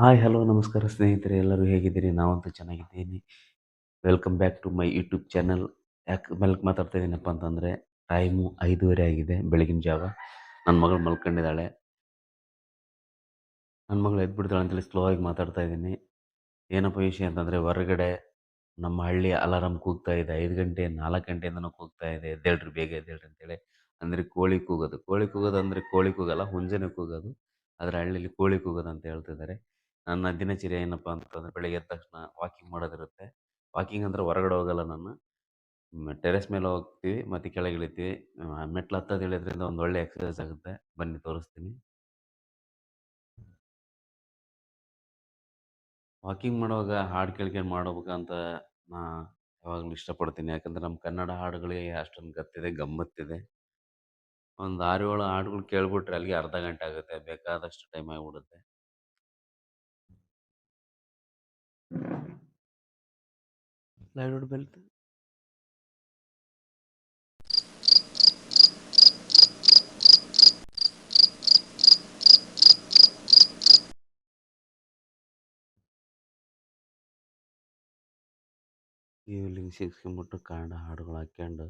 Hi, hello, ನಮಸ್ಕಾರ ಸ್ನೇಹಿತರೆ, ಎಲ್ಲರೂ ಹೇಗಿದ್ದೀರಿ? ನಾವಂತೂ ಚೆನ್ನಾಗಿದ್ದೀನಿ. Welcome back to my YouTube channel. ಯಾಕೆ ಮೆಲ್ಕ್ ಮಾತಾಡ್ತಾ ಇದ್ದೀನಪ್ಪ ಅಂತಂದರೆ, ಟೈಮು ಐದುವರೆ ಆಗಿದೆ ಬೆಳಗಿನ ಜಾವ. ನನ್ನ ಮಗಳು ಮಲ್ಕೊಂಡಿದ್ದಾಳೆ. ನನ್ನ ಮಗಳು ಎದ್ಬಿಡ್ತಾಳೆ ಅಂತೇಳಿ ಸ್ಲೋ ಆಗಿ ಮಾತಾಡ್ತಾ ಇದ್ದೀನಿ ಏನಪ್ಪ ವಿಷಯ ಅಂತಂದರೆ, ಹೊರಗಡೆ ನಮ್ಮ ಹಳ್ಳಿ ಅಲಾರಾಮ್ ಕೂಗ್ತಾ ಇದೆ. ಐದು ಗಂಟೆ, ನಾಲ್ಕು ಗಂಟೆಯಿಂದನೂ ಕೂಗ್ತಾ ಇದೆ. ಎದ್ದೇಳ್ರಿ, ಬೇಗ ಎದ್ದೇಳ್ರಿ ಅಂತೇಳಿ. ಅಂದರೆ ಕೋಳಿ ಕೂಗೋದು. ಕೋಳಿ ಕೂಗೋದು ಅಂದರೆ ಕೋಳಿ ಕೂಗಲ್ಲ, ಹುಂಜನೆ ಕೂಗೋದು. ಅದರ ಹಳ್ಳಿಯಲ್ಲಿ ಕೋಳಿ ಕೂಗೋದು ಅಂತ ಹೇಳ್ತಿದ್ದಾರೆ. ನನ್ನ ದಿನಚರಿ ಏನಪ್ಪ ಅಂತಂದ್ರೆ ಬೆಳಗ್ಗೆ ಎದ್ದ ತಕ್ಷಣ ವಾಕಿಂಗ್ ಮಾಡೋದಿರುತ್ತೆ. ವಾಕಿಂಗ್ ಅಂದ್ರೆ ಹೊರಗಡೆ ಹೋಗಲ್ಲ ನಾನು. ಟೆರೆಸ್ ಮೇಲೆ ಹೋಗ್ತೀವಿ, ಮತ್ತು ಕೆಳಗೆ ಇಳಿತೀವಿ. ಮೆಟ್ಲು ಹತ್ತೋದು ಇಳಿಯೋದ್ರಿಂದ ಒಂದು ಒಳ್ಳೆ ಎಕ್ಸಸೈಸ್ ಆಗುತ್ತೆ. ಬನ್ನಿ ತೋರಿಸ್ತೀನಿ. ವಾಕಿಂಗ್ ಮಾಡುವಾಗ ಹಾಡು ಕೇಳ್ಕೊಂಡು ಮಾಡ್ಬೇಕಂತ ನಾ ಯಾವಾಗಲೂ ಇಷ್ಟಪಡ್ತೀನಿ. ಯಾಕಂದ್ರೆ ನಮ್ಮ ಕನ್ನಡ ಹಾಡುಗಳಿಗೆ ಅಷ್ಟೊಂದು ಗತ್ತಿದೆ, ಗಮ್ಮತ್ತಿದೆ. ಒಂದು ಆರು ಏಳು ಹಾಡುಗಳು ಕೇಳ್ಬಿಟ್ರೆ ಅಲ್ಲಿಗೆ ಅರ್ಧ ಗಂಟೆ ಆಗುತ್ತೆ. ಬೇಕಾದಷ್ಟು ಟೈಮ್ ಆಗಿಬಿಡುತ್ತೆ. ಲೈಟ್ ಬೆಲ್ಟ್ ಈವ್ನಿಂಗ್ ಸಿಕ್ಸ್ಕೊಂಬಿಟ್ಟು ಕನ್ನಡ ಹಾಡುಗಳು ಹಾಕ್ಕೊಂಡು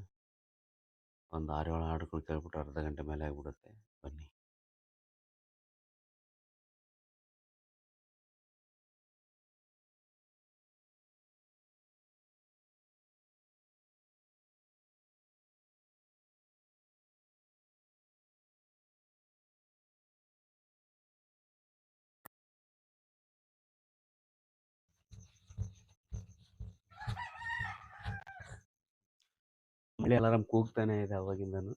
ಒಂದು ಆರು ಏಳು ಹಾಡುಗಳು ಕೇಳ್ಬಿಟ್ಟು ಅರ್ಧ ಗಂಟೆ ಮೇಲೆ ಆಗಿಬಿಡುತ್ತೆ ಬನ್ನಿ ಮಳೆ ಅಲಾರಾಮ್ ಕೂಗ್ತಾನೆ ಇದೆ ಅವಾಗಿಂದನು.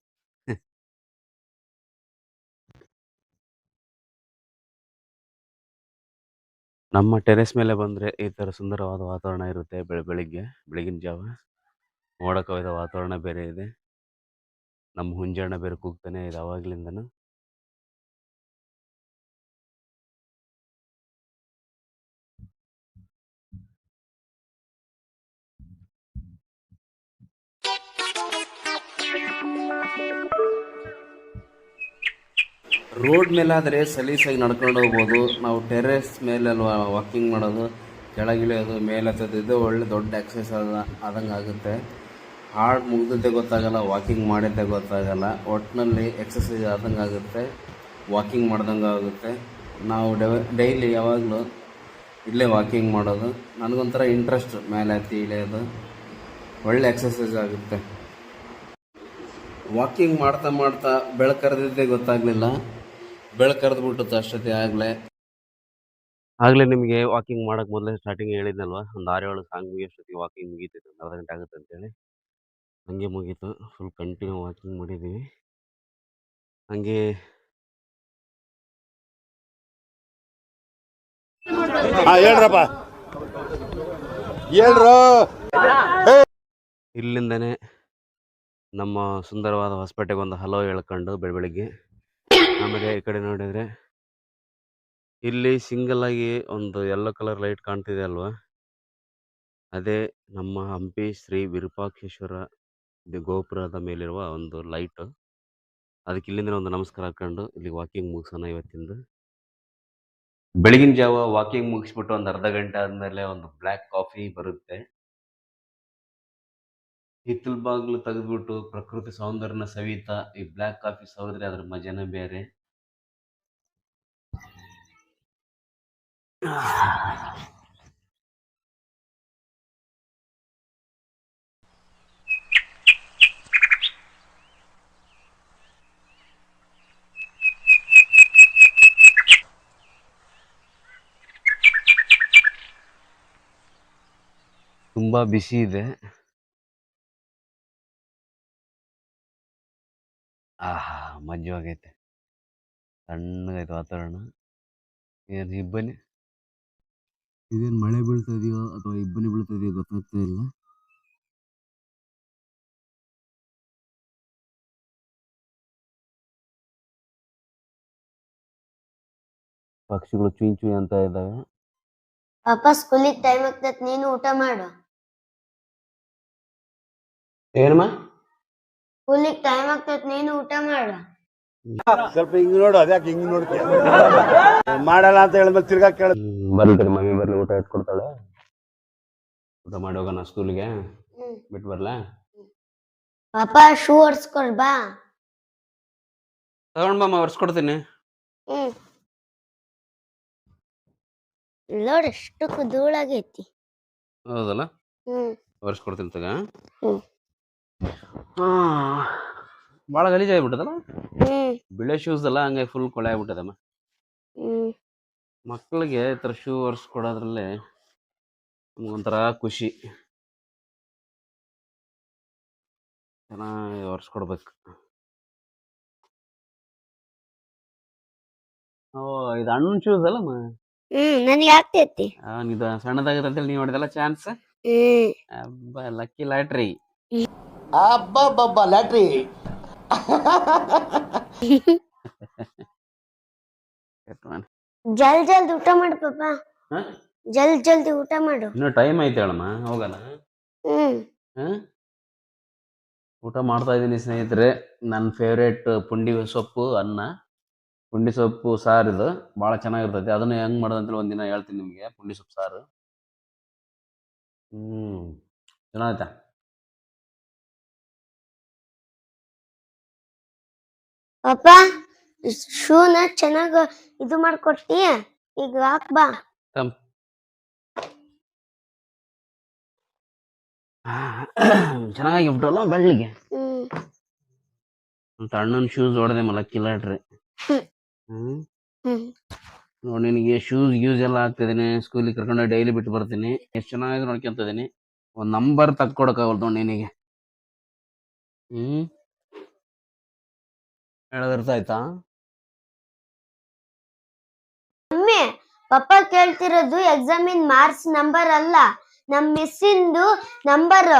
ನಮ್ಮ ಟೆರೆಸ್ ಮೇಲೆ ಬಂದ್ರೆ ಈ ತರ ಸುಂದರವಾದ ವಾತಾವರಣ ಇರುತ್ತೆ ಬೆಳ, ಬೆಳಿಗ್ಗೆ, ಬೆಳಗಿನ ಜಾವ. ಮೋಡ ಕವಿದ ವಾತಾವರಣ ಬೇರೆ ಇದೆ. ನಮ್ಮ ಹುಂಜಾಣ ಬೇರೆ ಕೂಗ್ತಾನೆ ಇದೆ ಅವಾಗ್ಲಿಂದನು ರೋಡ್ ಮೇಲಾದರೆ ಸಲೀಸಾಗಿ ನಡ್ಕೊಂಡು ಹೋಗ್ಬೋದು. ನಾವು ಟೆರೆಸ್ ಮೇಲೆ ವಾಕಿಂಗ್ ಮಾಡೋದು, ಕೆಳಗಿಳಿಯೋದು, ಮೇಲೆ ಹತ್ತೋದಿದ್ದು ಒಳ್ಳೆ ದೊಡ್ಡ ಎಕ್ಸಸೈಸ್ ಆದ ಆದಂಗೆ ಆಗುತ್ತೆ. ಹಾಡು ಮುಗಿದಿದ್ದೆ ಗೊತ್ತಾಗಲ್ಲ ವಾಕಿಂಗ್ ಮಾಡಿದ್ದೆ ಗೊತ್ತಾಗಲ್ಲ. ಒಟ್ಟಿನಲ್ಲಿ ಎಕ್ಸಸೈಸ್ ಆದಂಗೆ ಆಗುತ್ತೆ ವಾಕಿಂಗ್ ಮಾಡ್ದಂಗೆ ಆಗುತ್ತೆ. ನಾವು ಡೈಲಿ ಯಾವಾಗಲೂ ಇಲ್ಲೇ ವಾಕಿಂಗ್ ಮಾಡೋದು. ನನಗೊಂಥರ ಇಂಟ್ರೆಸ್ಟ್ ಮೇಲೆ ಹತ್ತಿ ಇಳಿಯೋದು. ಒಳ್ಳೆ ಎಕ್ಸಸೈಸ್ ಆಗುತ್ತೆ. ವಾಕಿಂಗ್ ಮಾಡ್ತಾ ಮಾಡ್ತಾ ಬೆಳಕರ್ದಿದ್ದೇ ಗೊತ್ತಾಗ್ಲಿಲ್ಲ. ಬೆಳಕರ್ದ್ಬಿಟ್ಟು ಅಷ್ಟೇ ಆಗ್ಲೇ. ಆಗ್ಲೇ ನಿಮಗೆ ವಾಕಿಂಗ್ ಮಾಡಕ್ ಮೊದಲೇ ಸ್ಟಾರ್ಟಿಂಗ್ ಹೇಳಿದ್ನಲ್ವಾ? ಒಂದು ಆರು ಏಳು ಸಾಂಗ್ ಮುಗಿಯೋಷ್ಟೊತ್ತಿಗೆ ವಾಕಿಂಗ್ ಮುಗೀತೈತೆ ಒಂದು ಅರ್ಧ ಗಂಟೆ ಆಗುತ್ತೆ ಅಂತೇಳಿ. ಹಂಗೆ ಮುಗೀತು ಫುಲ್ ಕಂಟಿನ್ಯೂ ವಾಕಿಂಗ್ ಮಾಡಿದ್ದೀವಿ ಹಂಗೆ ಹೇಳ್ರಪ್ಪ. ಹೇಳ್ರು. ಇಲ್ಲಿಂದನೇ ನಮ್ಮ ಸುಂದರವಾದ ಹೊಸಪೇಟೆಗೆ ಒಂದು ಹಲೋ ಹೇಳ್ಕೊಂಡು ಬೆಳಬೆಳಿಗ್ಗೆ. ಆಮೇಲೆ ಈ ಕಡೆ ನೋಡಿದ್ರೆ, ಇಲ್ಲಿ ಸಿಂಗಲ್ ಆಗಿ ಒಂದು ಯೆಲ್ಲೋ ಕಲರ್ ಲೈಟ್ ಕಾಣ್ತಿದೆ ಅಲ್ವಾ? ಅದೇ ನಮ್ಮ ಹಂಪಿ ಶ್ರೀ ವಿರೂಪಾಕ್ಷೇಶ್ವರ ಗೋಪುರದ ಮೇಲಿರುವ ಒಂದು ಲೈಟ್ ಅದಕ್ಕೆ ಇಲ್ಲಿಂದ ಒಂದು ನಮಸ್ಕಾರ ಹಾಕೊಂಡು ಇಲ್ಲಿ ವಾಕಿಂಗ್ ಮುಗಿಸೋಣ ಇವತ್ತಿಂದ. ಬೆಳಗಿನ ಜಾವ ವಾಕಿಂಗ್ ಮುಗಿಸ್ಬಿಟ್ಟು ಒಂದು ಅರ್ಧ ಗಂಟೆ ಆದಮೇಲೆ ಒಂದು ಬ್ಲ್ಯಾಕ್ ಕಾಫಿ ಬರುತ್ತೆ. ಹಿತ್ತಲ ಬಾಗಿಲು ತೆಗೆದ್ಬಿಟ್ಟು ಪ್ರಕೃತಿ ಸೌಂದರ್ಯನ ಸವಿತಾ ಈ ಬ್ಲ್ಯಾಕ್ ಕಾಫಿ ಸವಿದ್ರೆ ಅದ್ರ ಮಜಾನೇ ಬೇರೆ. ತುಂಬಾ ಬಿಸಿ ಇದೆ. ಆಹಾ ಮಜ್ಜವಾಗೈತೆ ತಣ್ಣಗೈತೆ ವಾತಾವರಣ. ಏನು ಇಬ್ಬನಿ? ಇದೇನು ಮಳೆ ಬೀಳ್ತದೆಯೋ ಅಥವಾ ಇಬ್ಬನಿ ಬೀಳ್ತದೆಯೋ ಗೊತ್ತಾಗ್ತಾ ಇಲ್ಲ. ಪಕ್ಷಿಗಳು ಚುಯ್ ಚುಯ್ ಅಂತ ಇದ್ದಾವೆ. ಪಾಪ ಸ್ಕೂಲಿಗೆ ಟೈಮ್ ಆಗ್ತೈತೆ ನೀನು ಊಟ ಮಾಡು. ಏನಮ್ಮ? ಸ್ಕೂಲಿಗೆ ಟೈಮ್ ಆಗ್ತೈತ್ ನೀನು ಊಟ ಮಾಡ. ಸ್ವಲ್ಪ ಹಿಂಗ್ ನೋಡು ಅದ್ಯಾಕೆ ಹಿಂಗ್ ನೋಡ್ತೀಯ? ಮಾಡಲ್ಲ ಅಂತ ಹೇಳಿದ್ಮೇಲೆ ತಿರ್ಗಾ ಕೇಳ ಬರ್ಲಿ ಮಮ್ಮಿ ಬರ್ಲಿ ಊಟ ಇಟ್ಕೊಡ್ತಾಳೆ ಊಟ ಮಾಡಿ ಹೋಗೋಣ ಸ್ಕೂಲ್ಗೆ ಬಿಟ್ಟು ಬರ್ಲ? ಪಾಪ ಶೂ ಒರ್ಸ್ಕೊಳ್ ಬಾ. ತಗೊಂಡ್ ಬಮ್ಮ ಒರ್ಸ್ಕೊಡ್ತೀನಿ. ನೋಡ್ ಎಷ್ಟು ಧೂಳಾಗೈತಿ ಹೌದಲ್ಲ? ಹ್ಮ್. ಒರ್ಸ್ಕೊಡ್ತೀನಿ ತಗ. ಭಾಳ ಗಲೀಜ್ ಆಗ್ಬಿಟ್ಟದಲ್ಲ? ಬಿಳೆ ಶೂಸ್ ಅಲ್ಲ ಹಂಗಾಗಿ ಫುಲ್ ಕೊಳೆ ಆಗ್ಬಿಟ್ಟದಮ್ಮ. ಮಕ್ಕಳಿಗೆ ಈ ಥರ ಶೂ ಒರೆಸ್ಕೊಡೋದ್ರಲ್ಲೇ ನಮ್ಗೊಂಥರ ಖುಷಿ. ಚೆನ್ನಾಗಿ ಒರೆಸ್ಕೊಡ್ಬೇಕು ಓ ಇದು ಹಣ್ಣು ಶೂಸ್ ಅಲ್ಲಮ್ಮ? ಹ್ಮ್ ನನಗೆ ಆಗ್ತೈತಿ. ಇದು ಸಣ್ಣದಾಗತ್ತೆ ಅಂತೇಳಿ ನೀವು ಹೊಡೆದಲ್ಲ ಚಾನ್ಸ್ ಲಕ್ಕಿ ಲಾಟ್ರಿ ಅಬ್ಬಬ್ಬಬ್ಬ ಲ್ಯಾಟ್ರಿ. ಜಲ್ ಜಲ್ದಿ ಊಟ ಮಾಡು ಪಾಪ. ಜಲ್ ಜಲ್ದಿ ಊಟ ಮಾಡು. ಇನ್ನು ಟೈಮ್ ಐತೆ ಹೇಳಮ್ಮ ಹೋಗಲ್ಲ. ಹ್ಮ್. ಹಾಂ? ಊಟ ಮಾಡ್ತಾ ಇದ್ದೀನಿ ಸ್ನೇಹಿತರೆ ನನ್ನ ಫೇವ್ರೇಟ್ ಪುಂಡಿ ಸೊಪ್ಪು ಅನ್ನ. ಪುಂಡಿ ಸೊಪ್ಪು ಸಾರು ಇದು. ಭಾಳ ಚೆನ್ನಾಗಿರ್ತೈತೆ. ಅದನ್ನು ಹೆಂಗೆ ಮಾಡೋದು ಒಂದು ಒಂದಿನ ಹೇಳ್ತೀನಿ ನಿಮಗೆ ಪುಂಡಿ ಸೊಪ್ಪು ಸಾರು. ಹ್ಞೂ ಚೆನ್ನಾಗೈತೆ? ಪಾಪ ಶೂನ ಚೆನ್ನಾಗ ಇದು ಮಾಡ್ಕೊಟ್ಟಿ ಈಗ ಹಾಕ್ ಬಾ. ತಮ್. ಚೆನ್ನಾಗಿ ಬಿಟ್ಟಲ್ಲ ಬೆಳ್ಳಿಗೆ? ಹ್ಮ್. ಅಣ್ಣನ ಶೂಸ್ ಹೊಡೆದೆ ಮಲ ಹ್ಮ್. ನೋಡಿ ನಿನಗೆ ಶೂಸ್ ಯೂಸ್ ಎಲ್ಲ ಹಾಕ್ತಿದ್ದೀನಿ ಸ್ಕೂಲಿಗೆ ಕರ್ಕೊಂಡು ಡೈಲಿ ಬಿಟ್ಟು ಬರ್ತೀನಿ. ಎಷ್ಟು ಚೆನ್ನಾಗಿ ನೋಡ್ಕೊಂತ ಇದೀನಿ ಒಂದು ನಂಬರ್ ತಕ್ಕೊಡಕ್ಕಾಗಲ್ದು ನೋಡಿ ನಿನಗೆ. ಹ್ಞೂ ಹೇಳೋದು ಅರ್ಥ ಆಯ್ತಾ ಮಮ್ಮಿ ಪಪ್ಪ ಕೇಳ್ತಿರೋದು ಎಕ್ಸಾಮಿನ್ ಮಾರ್ಕ್ಸ್ ನಂಬರ್ ಅಲ್ಲ ನಮ್ ಮಿಸ್ಸಿಂದು ನಂಬರ್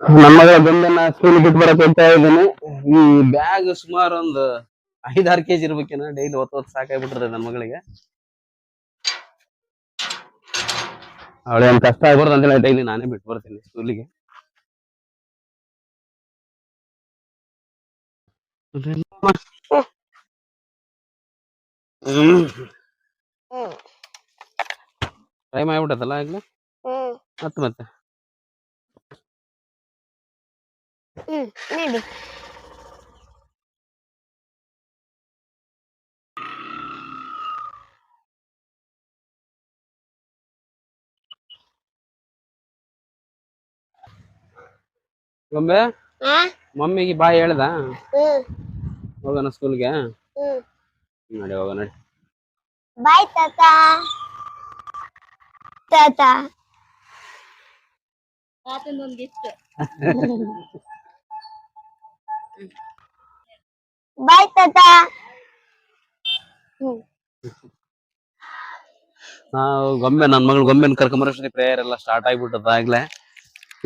ನಮ್ಮ ಮಗಳ ಬಂದನ್ನ ಸ್ಕೂಲ್ ಬಿಟ್ಟು ಬರಕ್ ಹೋಗ್ತಾ ಇದ್ದೀನಿ. ಈ ಬ್ಯಾಗ್ ಸುಮಾರು ಒಂದು ಐದಾರು ಕೆಜಿ ಇರ್ಬೇಕೇನ ಡೈಲಿ ಹೊತ್ತು ಹೊತ್ತು ಸಾಕಾಗ್ಬಿಟ್ರೆ ನಮ್ಮ ಮಗಳಿಗೆ. ಅವಳೇನ್ ಕಷ್ಟ ಆಗ್ಬಾರ್ದು ಅಂತೇಳಿ ಡೈಲಿ ನಾನೇ ಬಿಟ್ಟು ಬರ್ತೀನಿ ಸ್ಕೂಲಿಗೆ. ಟೈಮ್ ಆಗ್ಬಿಟ್ಟದಲ್ಲ ಆಗ್ಲಿ ಮತ್ತೆ. ಮತ್ತೆ ಗೊಂಬೆ? ಮಮ್ಮಿಗೆ ಬಾಯ್ ಹೇಳ್ದ? ಹೋಗೋಣ ಸ್ಕೂಲ್ಗೆ? ನೋಡಿ ನಡಿ ಹೋಗೋಣ ನೋಡಿ. ಬಾಯ್ ತಾತ. ತಾತ. ಬಾಯ್ ತಾತ. ನಾವು ಗೊಂಬೆ ನನ್ನ ಮಗಳು ಗೊಂಬೆನ ಕರ್ಕೊಂಬರೋಷ್ಟಿಗೆ ಪ್ರೇಯರ್ ಎಲ್ಲ ಸ್ಟಾರ್ಟ್ ಆಗಿಬಿಟ್ಟದ ಆಗ್ಲೇ.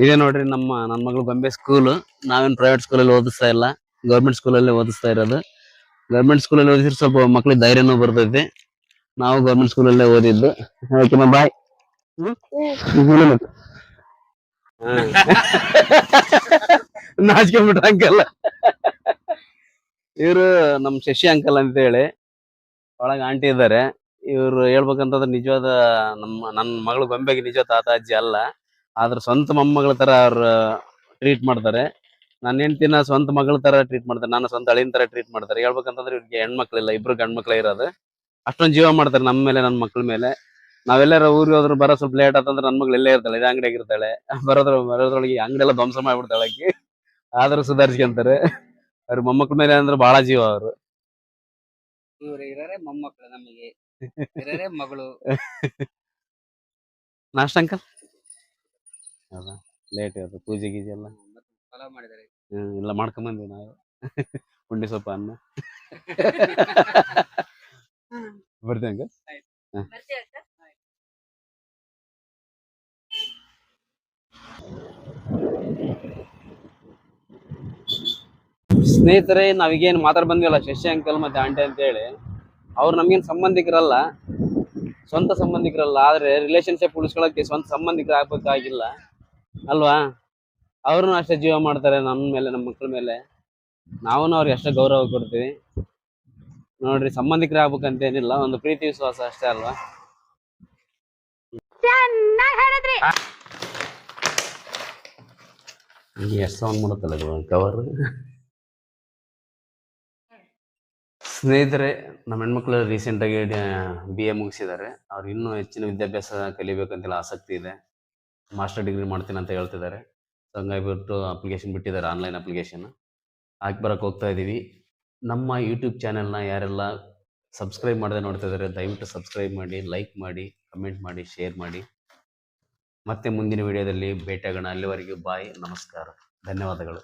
ಇದೇ ನೋಡ್ರಿ ನಮ್ಮ ನನ್ನ ಮಗಳು ಗೊಂಬೆ ಸ್ಕೂಲ್ ನಾವೇನ್ ಪ್ರೈವೇಟ್ ಸ್ಕೂಲಲ್ಲಿ ಓದಿಸ್ತಾ ಇಲ್ಲ. ಗೌರ್ಮೆಂಟ್ ಸ್ಕೂಲಲ್ಲಿ ಓದಿಸ್ತಾ ಇರೋದು. ಗೌರ್ಮೆಂಟ್ ಸ್ಕೂಲಲ್ಲಿ ಓದಿದ್ರೆ ಸ್ವಲ್ಪ ಮಕ್ಳಿಗೆ ಧೈರ್ಯನೂ ಬರ್ತೈತಿ. ನಾವು ಗೌರ್ಮೆಂಟ್ ಸ್ಕೂಲಲ್ಲೇ ಓದಿದ್ದು. ಓಕೆ ಬಾಯ್ ನಾಚ್ಕೊಂಡ್ಬಿಟ್ರ ಅಂಕಲ್. ಇವರು ನಮ್ ಶಶಿ ಅಂಕಲ್ ಅಂತ ಹೇಳಿ ಒಳಗ ಆಂಟಿ ಇದ್ದಾರೆ ಇವ್ರು ಹೇಳ್ಬೇಕಂತಂದ್ರೆ ನಿಜವಾದ ನಮ್ಮ ನನ್ನ ಮಗಳು ಗೊಂಬೆಗೆ ನಿಜವಾದ ತಾತ ಅಜ್ಜಿ ಅಲ್ಲ. ಆದ್ರೆ ಸ್ವಂತ ಮೊಮ್ಮಗಳ ತರ ಅವ್ರು ಟ್ರೀಟ್ ಮಾಡ್ತಾರೆ. ನನ್ನ ಹೆಂಡ್ತಿನ ಸ್ವಂತ ಮಗಳ ತರ ಟ್ರೀಟ್ ಮಾಡ್ತಾರೆ. ನಾನು ಸ್ವಂತ ಅಳಿನ ತರ ಟ್ರೀಟ್ ಮಾಡ್ತಾರೆ. ಹೇಳ್ಬೇಕಂತಂದ್ರೆ ಇವ್ರಿಗೆ ಹೆಣ್ಮಕ್ಳಿಲ್ಲ ಇಬ್ರು ಗಂಡ್ಮಕ್ಳೇ ಇರೋದು. ಅಷ್ಟೊಂದು ಜೀವ ಮಾಡ್ತಾರೆ ನಮ್ಮ ಮೇಲೆ ನನ್ನ ಮಕ್ಳ ಮೇಲೆ. ನಾವೆಲ್ಲರ ಊರಿಗೆ ಹೋದ್ರು ಬರೋ ಸ್ವಲ್ಪ ಲೇಟ್ ಆತಂದ್ರೆ ನನ್ನ ಮಗಳು ಇಲ್ಲೇ ಇರ್ತಾಳೆ ಇದೇ ಅಂಗಡಿಯಾಗ ಇರ್ತಾಳೆ. ಬರೋದ್ರ ಬರೋದ್ರೊಳಗೆ ಅಂಗಡಿ ಎಲ್ಲ ಧ್ವಂಸ ಮಾಡ್ಬಿಡ್ತಾಳೆ ಆಕಿ. ಆದ್ರೂ ಸುಧಾರಿಸ್ಕೊಂತಾರೆ. ಅವ್ರ ಮೊಮ್ಮಕ್ಳ ಮೇಲೆ ಅಂದ್ರೆ ಬಹಳ ಜೀವ ಅವರು. ಇವ್ರು ಇರೋರೆ ಮೊಮ್ಮಕ್ಕಳು ನಮಗೆ. ಇರೋರೆ ಮಗಳು. ನಾಷ್ಟ ಅಂಕಲ್? ಹೌದಾ? ಲೇಟ್ ಅದ ಪೂಜೆ ಗೀಜೆ ಎಲ್ಲ? ಫಾಲೋ ಮಾಡಿದ್ದಾರೆ ಹ್ಮ್ ಎಲ್ಲ ಮಾಡ್ಕೊಂಬಂದ್ವಿ ನಾವು. ಪುಂಡಿ ಸೊಪ್ಪ ಅನ್ನ. ಬರ್ತೇನೆ ಅಂಕಲ್. ಸ್ನೇಹಿತರೆ ನಾವೀಗೇನು ಮಾತಾಡ್ ಬಂದಿವಲ್ಲ ಶಶಿ ಅಂಕಲ್ ಮತ್ತೆ ಆಂಟಿ ಅಂತ ಹೇಳಿ ಅವ್ರು ನಮ್ಗೇನು ಸಂಬಂಧಿಕರಲ್ಲ. ಸ್ವಂತ ಸಂಬಂಧಿಕರಲ್ಲ. ಆದ್ರೆ ರಿಲೇಶನ್ಶಿಪ್ ಉಳಿಸ್ಕೊಳಕ್ಕೆ ಸ್ವಂತ ಸಂಬಂಧಿಕರ ಆಗ್ಬೇಕಾಗಿಲ್ಲ ಅಲ್ವಾ? ಅವ್ರನ್ನೂ ಅಷ್ಟೇ ಜೀವ ಮಾಡ್ತಾರೆ ನಮ್ಮ ಮೇಲೆ ನಮ್ಮ ಮಕ್ಕಳ ಮೇಲೆ. ನಾವು ಅವ್ರಿಗೆ ಅಷ್ಟೇ ಗೌರವ ಕೊಡ್ತೀವಿ. ನೋಡ್ರಿ ಸಂಬಂಧಿಕರೇ ಆಗ್ಬೇಕಂತೇನಿಲ್ಲ ಒಂದು ಪ್ರೀತಿ ವಿಶ್ವಾಸ ಅಷ್ಟೇ ಅಲ್ವಾ? ಎಷ್ಟು ಸೌಂಡ್ ಮಾಡುತ್ತಲ್ಲ ಕವರ್ ಸ್ನೇಹಿತರೆ ನಮ್ಮ ಹೆಣ್ಮಕ್ಳು ರೀಸೆಂಟಾಗಿ ಬಿ ಎ ಮುಗಿಸಿದ್ದಾರೆ. ಅವ್ರು ಇನ್ನೂ ಹೆಚ್ಚಿನ ವಿದ್ಯಾಭ್ಯಾಸ ಕಲಿಬೇಕಂತೆಲ್ಲ ಆಸಕ್ತಿ ಇದೆ. ಮಾಸ್ಟರ್ ಡಿಗ್ರಿ ಮಾಡ್ತೀನಿ ಅಂತ ಹೇಳ್ತಿದ್ದಾರೆ. ಸೊ ಹಂಗಾಗಿ ಬಿಟ್ಟು ಅಪ್ಲಿಕೇಶನ್ ಬಿಟ್ಟಿದ್ದಾರೆ ಆನ್ಲೈನ್ ಅಪ್ಲಿಕೇಶನ್ ಹಾಕಿ ಬರೋಕ್ಕೆ ಹೋಗ್ತಾ ಇದ್ದೀವಿ ನಮ್ಮ ಯೂಟ್ಯೂಬ್ ಚಾನೆಲ್ನ ಯಾರೆಲ್ಲ ಸಬ್ಸ್ಕ್ರೈಬ್ ಮಾಡದೆ ನೋಡ್ತಾ ಇದ್ದಾರೆ ದಯವಿಟ್ಟು ಸಬ್ಸ್ಕ್ರೈಬ್ ಮಾಡಿ ಲೈಕ್ ಮಾಡಿ ಕಮೆಂಟ್ ಮಾಡಿ ಶೇರ್ ಮಾಡಿ. ಮತ್ತೆ ಮುಂದಿನ ವಿಡಿಯೋದಲ್ಲಿ ಭೇಟಿಯಾಗೋಣ. ಅಲ್ಲಿವರೆಗೂ ಬಾಯ್, ನಮಸ್ಕಾರ. ಧನ್ಯವಾದಗಳು.